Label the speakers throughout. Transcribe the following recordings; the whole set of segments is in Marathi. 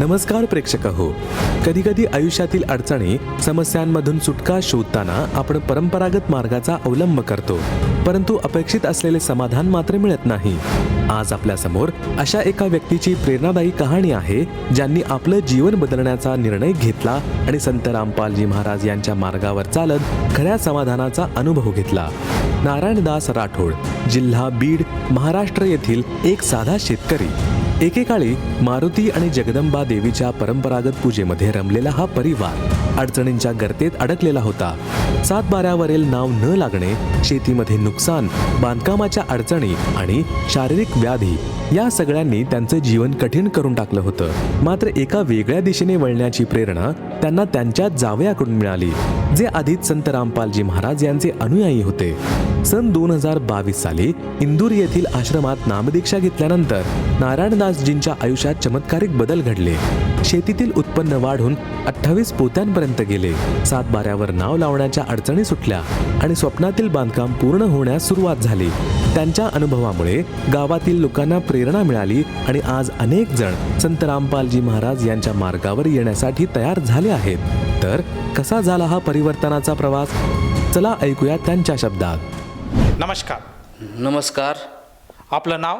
Speaker 1: नमस्कार प्रेक्षक हो कधी कधी आयुष्यातील अडचणी समस्यांमधून सुटका शोधताना आपण परंपरागत मार्गाचा अवलंब करतो परंतु अपेक्षित असलेले समाधान मात्र मिळत नाही. आज आपल्यासमोर अशा एका व्यक्तीची प्रेरणादायी कहाणी आहे ज्यांनी आपलं जीवन बदलण्याचा निर्णय घेतला आणि संत रामपालजी महाराज यांच्या मार्गावर चालत खऱ्या समाधानाचा अनुभव घेतला. नारायणदास राठोड जिल्हा बीड महाराष्ट्र येथील एक साधा शेतकरी. एकेकाळी मारुती आणि जगदंबा देवीच्या परंपरागत पूजेमध्ये रमलेला हा परिवार अडचणींच्या गर्तेत अडकलेला होता. सातबाऱ्यावरील नाव न लागणे शेतीमध्ये नुकसान बांधकामाच्या अडचणी आणि शारीरिक व्याधी या सगळ्यांनी त्यांचं जीवन कठीण करून टाकलं होतं. मात्र एका वेगळ्या दिशेने वळण्याची प्रेरणा त्यांना त्यांच्या जावयाकडून मिळाली. जे आधीच संत रामपालजी महाराज यांचे अनुयायी होते. सन दोन हजार बावीस साली इंदूर येथील आश्रमात नामदीक्षा घेतल्यानंतर नारायणदासजींच्या आयुष्यात चमत्कारिक बदल घडले. शेतीतील उत्पन्न वाढून अठ्ठावीस पोत्यांपर्यंत गेले. सातबाऱ्यावर नाव लावण्याच्या अडचणी सुटल्या आणि स्वप्नातील बांधकाम पूर्ण होण्यास सुरुवात झाली. त्यांच्या अनुभवामुळे गावातील लोकांना प्रेरणा मिळाली आणि आज अनेक जण संत रामपालजी महाराज यांच्या मार्गावर येण्यासाठी तयार झाले आहेत. तर कसा झाला हा परिवर्तनाचा प्रवास. चला ऐकूया त्यांच्या शब्दात.
Speaker 2: नमस्कार.
Speaker 3: नमस्कार.
Speaker 2: आपलं नाव?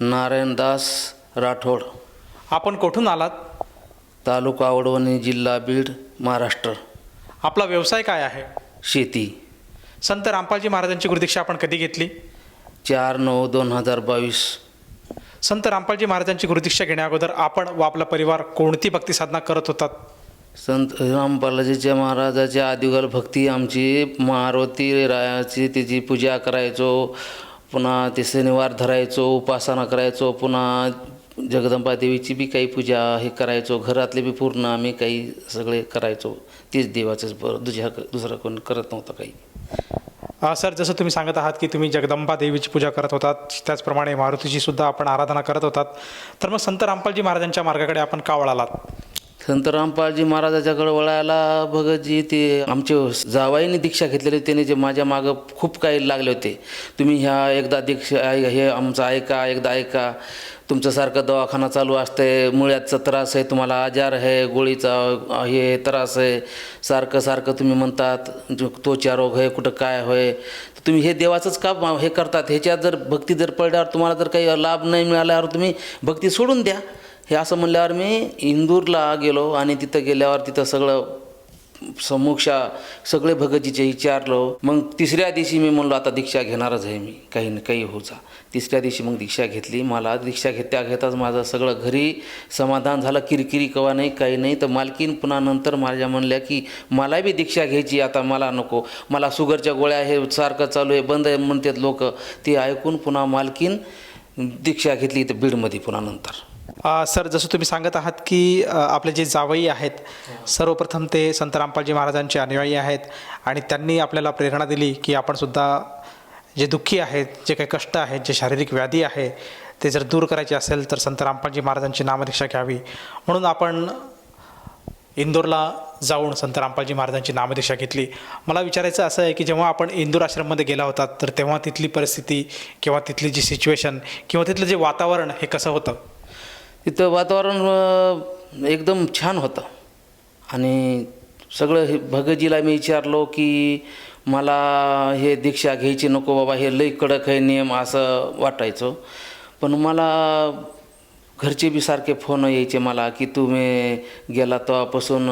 Speaker 3: नारायणदास राठोड.
Speaker 2: आपण कुठून आलात?
Speaker 3: तालुका आवडवणी जिल्हा बीड महाराष्ट्र.
Speaker 2: आपला व्यवसाय काय आहे?
Speaker 3: शेती.
Speaker 2: संत रामपालजी महाराजांची गुरुदीक्षा आपण कधी घेतली?
Speaker 3: चार नऊ दोन हजार बावीस.
Speaker 2: संत रामपालजी महाराजांची गुरुदीक्षा घेण्याअगोदर आपण व आपला परिवार कोणती भक्ती साधना करत होतात?
Speaker 3: संत रामबालाजीच्या महाराजाच्या आदिगल भक्ती आमची मारुती रायाची त्याची पूजा करायचो पुन्हा ते शनिवार धरायचो उपासना करायचो पुन्हा जगदंबा देवीची बी काही पूजा हे करायचो घरातले बी पूर्ण आम्ही काही सगळे करायचो. तीच देवाचंच बरं दुसऱ्या दुसरं कोण करत नव्हतं काही.
Speaker 2: सर जसं तुम्ही सांगत आहात की तुम्ही जगदंबा देवीची पूजा करत होतात त्याचप्रमाणे मारुतीची सुद्धा आपण आराधना करत होतात. तर मग संत रामपालजी महाराजांच्या मार्गाकडे आपण का वळालात?
Speaker 3: संत रामपाळजी महाराजाच्याकडे वळायला भगतजी ते आमचे जावाईने दीक्षा घेतलेली त्याने जे माझ्या मागं खूप काही लागले होते. तुम्ही ह्या एकदा दीक्षा हे आमचं ऐका एकदा ऐका. तुमच्यासारखं दवाखाना चालू असते मुळ्याचा त्रास आहे तुम्हाला आजार आहे गोळीचा हे त्रास आहे. सारखं सारखं तुम्ही म्हणतात जो त्वचा रोग आहे कुठं काय होय. तुम्ही हे देवाचंच का हे करतात. ह्याच्यात जर भक्ती जर पडल्यावर तुम्हाला जर काही लाभ नाही मिळाल्यावर तुम्ही भक्ती सोडून द्या. हे असं म्हणल्यावर मी इंदूरला गेलो आणि तिथं गेल्यावर तिथं सगळं समोक्षा सगळे भगतजीचे विचारलो. मग तिसऱ्या दिवशी मी म्हणलो आता दीक्षा घेणारच आहे मी. काही ना काही होचा तिसऱ्या दिवशी मग दीक्षा घेतली. मला दीक्षा घेत्या घेताच माझं सगळं घरी समाधान झालं. किरकिरी कवा नाही काही नाही. तर मालकीन पुन्हा नंतर माझ्या म्हणल्या की मला बी दीक्षा घ्यायची आता मला नको. मला शुगरच्या गोळ्या हे सारखं चालू आहे. बंद आहे म्हणतात लोक. ते ऐकून पुन्हा मालकीन दीक्षा घेतली इथं बीडमध्ये पुन्हा नंतर.
Speaker 2: सर जसं तुम्ही सांगत आहात की आपले जे जावई आहेत सर्वप्रथम ते संत रामपालजी महाराजांचे अनुयायी आहेत आणि त्यांनी आपल्याला प्रेरणा दिली की आपण सुद्धा जे दुःखी आहेत जे काही कष्ट आहेत जे शारीरिक व्याधी आहे ते जर दूर करायचे असेल तर संत रामपालजी महाराजांची नामदीक्षा घ्यावी. म्हणून आपण इंदोरला जाऊन संत रामपालजी महाराजांची नामदीक्षा घेतली. मला विचारायचं असं आहे की जेव्हा आपण इंदूर आश्रममध्ये गेला होता तर तेव्हा तिथली परिस्थिती किंवा तिथली जी सिच्युएशन किंवा तिथलं जे वातावरण हे कसं होतं?
Speaker 3: तिथं वातावरण एकदम छान होतं. आणि सगळं हे भगजीला मी विचारलो की मला हे दीक्षा घ्यायची नको बाबा हे लई कडक आहे नियम असं वाटायचं. पण मला घरचे बी सारखे फोन यायचे मला की तुम्ही गेला तेव्हापासून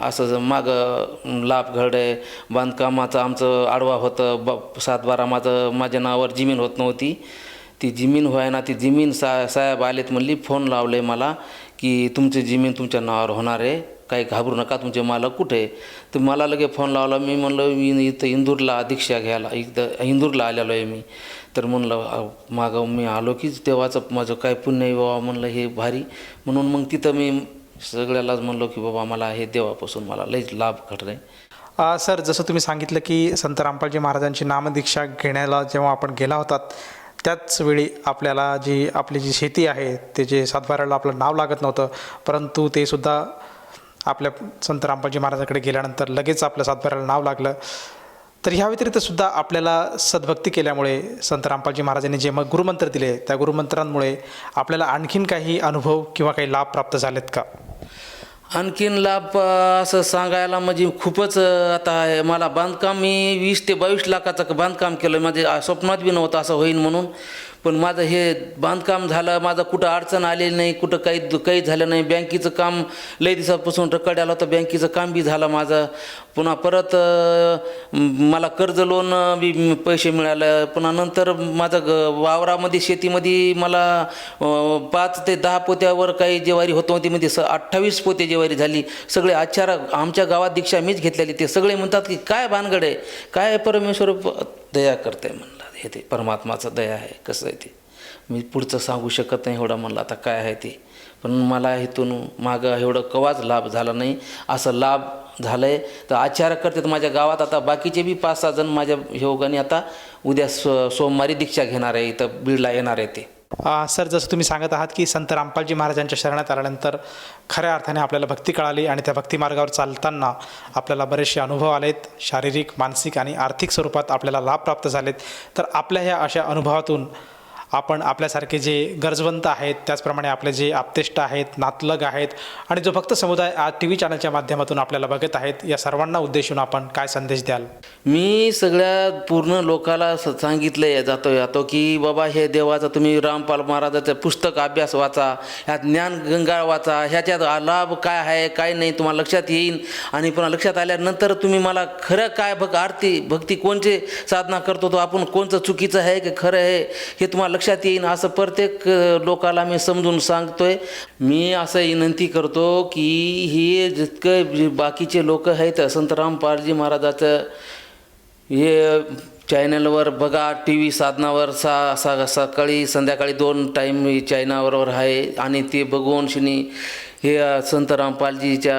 Speaker 3: असं ज- मागं लाभ घडे बांधकामाचं आमचं आडवा होतं ब सातबारा माझं माझ्या नावावर जमीन होत नव्हती. ती जमीन व्हाय ना ती जमीन सा साहेब आलेत म्हणली फोन लावले मला की तुमची जमीन तुमच्या नावावर होणार आहे काही घाबरू नका तुमचे मालक कुठे आहे? तर मला लगे फोन लावला मी म्हणलं मी इथं इंदूरला दीक्षा घ्यायला इथं इंदूरला आलेलो आहे मी. तर म्हणलं मागं मी आलो की तेव्हाचं माझं काय पुण्य आहे बाबा म्हणलं हे भारी. म्हणून मग तिथं मी सगळ्यालाच म्हणलो की बाबा मला हे देवापासून मला लईच लाभ घडला आहे
Speaker 2: सर जसं तुम्ही सांगितलं की संत रामपालजी महाराजांची नामदीक्षा घेण्याला जेव्हा आपण गेला होतात त्याच वेळी आपल्याला जी आपली जी शेती आहे ते जे सातबाऱ्याला आपलं नाव लागत नव्हतं परंतु ते सुद्धा आपल्या संत रामपालजी महाराजाकडे गेल्यानंतर लगेच आपल्या सातबाऱ्याला नाव लागलं. तर ह्या व्यतिरिक्त सुद्धा आपल्याला सद्भक्ती केल्यामुळे संत रामपालजी महाराजांनी जे मग गुरुमंत्र दिले त्या गुरुमंत्रांमुळे आपल्याला आणखीन काही अनुभव किंवा काही लाभ प्राप्त झालेत का?
Speaker 3: आणखीन लाभ असं सांगायला म्हणजे खूपच आता आहे. मला बांधकाम मी वीस ते बावीस लाखाचं बांधकाम केलं माझे स्वप्नात बी नव्हतं असं होईन म्हणून पण माझं हे बांधकाम झालं माझं कुठं अडचण आलेली नाही कुठं काही काही झालं नाही. बँकेचं काम लई दिवसापासून रकड आलं होतं बँकेचं काम बी झालं माझं. पुन्हा परत मला कर्ज लोन बी पैसे मिळालं. पुन्हा नंतर माझं ग वावरामध्ये शेतीमध्ये मला पाच ते दहा पोत्यावर काही जेवारी होतं होती म्हणजे स अठ्ठावीस पोते जेवारी झाली. सगळे आचार आमच्या गावात दीक्षा मीच घेतलेली. ते सगळे म्हणतात की काय भानगड आहे? काय परमेश्वर दया करते म्हणलं. हे ते परमात्माचं दया आहे. कसं आहे ते? मी पुढचं सांगू शकत नाही एवढं म्हणलं. आता काय आहे ते? पण मला इथून मागं एवढं कवाच लाभ झाला नाही. असं लाभ झालं आहे तर आचार्य करतात माझ्या गावात. आता बाकीचे बी पाच सहा जण माझ्या योगाने आता उद्या सो सोमवारी दीक्षा घेणार आहे. इथं बीडला येणार आहे ते.
Speaker 2: सर जसं तुम्ही सांगत आहात की संत रामपालजी महाराजांच्या शरणात आल्यानंतर खऱ्या अर्थाने आपल्याला भक्ती कळाली आणि त्या भक्ती मार्गावर चालताना आपल्याला बरेचसे अनुभव आलेत. शारीरिक मानसिक आणि आर्थिक स्वरूपात आपल्याला लाभ प्राप्त झालेत. तर आपल्या ह्या अशा अनुभवातून आपण आपल्यासारखे जे गरजवंत आहेत त्याचप्रमाणे आपले जे आप्तेष्ट आहेत नातलग आहेत आणि जो भक्त समुदाय आज टी व्ही चॅनलच्या माध्यमातून आपल्याला बघत आहेत या सर्वांना उद्देशून आपण काय संदेश द्याल?
Speaker 3: मी सगळ्या पूर्ण लोकाला स- सांगितलं जातो जातो की बाबा हे देवाचं तुम्ही रामपाल महाराजाचं पुस्तक अभ्यास वाचा ह्यात ज्ञान गंगा वाचा ह्याच्यात लाभ काय आहे काय नाही तुम्हाला लक्षात येईल आणि पुन्हा लक्षात आल्यानंतर तुम्ही मला खरं काय भक् आरती भक्ती कोणचे साधना करतो तो आपण कोणचं चुकीचं आहे की खरं आहे हे तुम्हाला लक्षात लक्षात येईन. असं प्रत्येक लोकाला मी समजून सांगतोय. मी असं विनंती करतो की हे जितकं बाकीचे लोक आहेत संतराम पारजी महाराजाचं हे चॅनलवर बघा टी व्ही साधनावर सा सा सकाळी संध्याकाळी दोन टाईम चॅनलवर आहे. आणि ते बघून शिनी हे संत रामपालजीच्या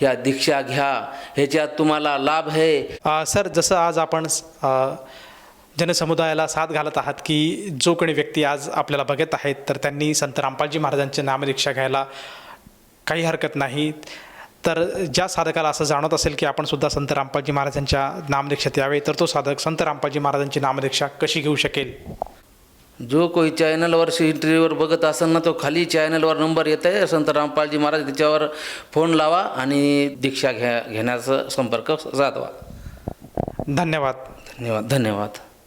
Speaker 3: ह्या दीक्षा घ्या. ह्याच्यात तुम्हाला लाभ आहे.
Speaker 2: सर जसं आज आपण जनसमुदायाला साथ घालत आहात की जो कोणी व्यक्ती आज आपल्याला बघत आहेत तर त्यांनी संत रामपालजी महाराजांची नामदीक्षा घ्यायला काही हरकत नाही. तर ज्या साधकाला असं जाणवत असेल की आपण सुद्धा संत रामपालजी महाराजांच्या नामदीक्षेत यावे तर तो साधक संत रामपालजी महाराजांची नामदीक्षा कशी घेऊ शकेल?
Speaker 3: जो कोणी चॅनलवर इंटरव्ह्यूवर बघत असेल ना तो खाली चॅनलवर नंबर येत आहे. संत रामपालजी महाराज त्याच्यावर फोन लावा आणि दीक्षा घ्या घेण्याचा संपर्क साधवा.
Speaker 2: धन्यवाद.
Speaker 3: धन्यवाद धन्यवाद.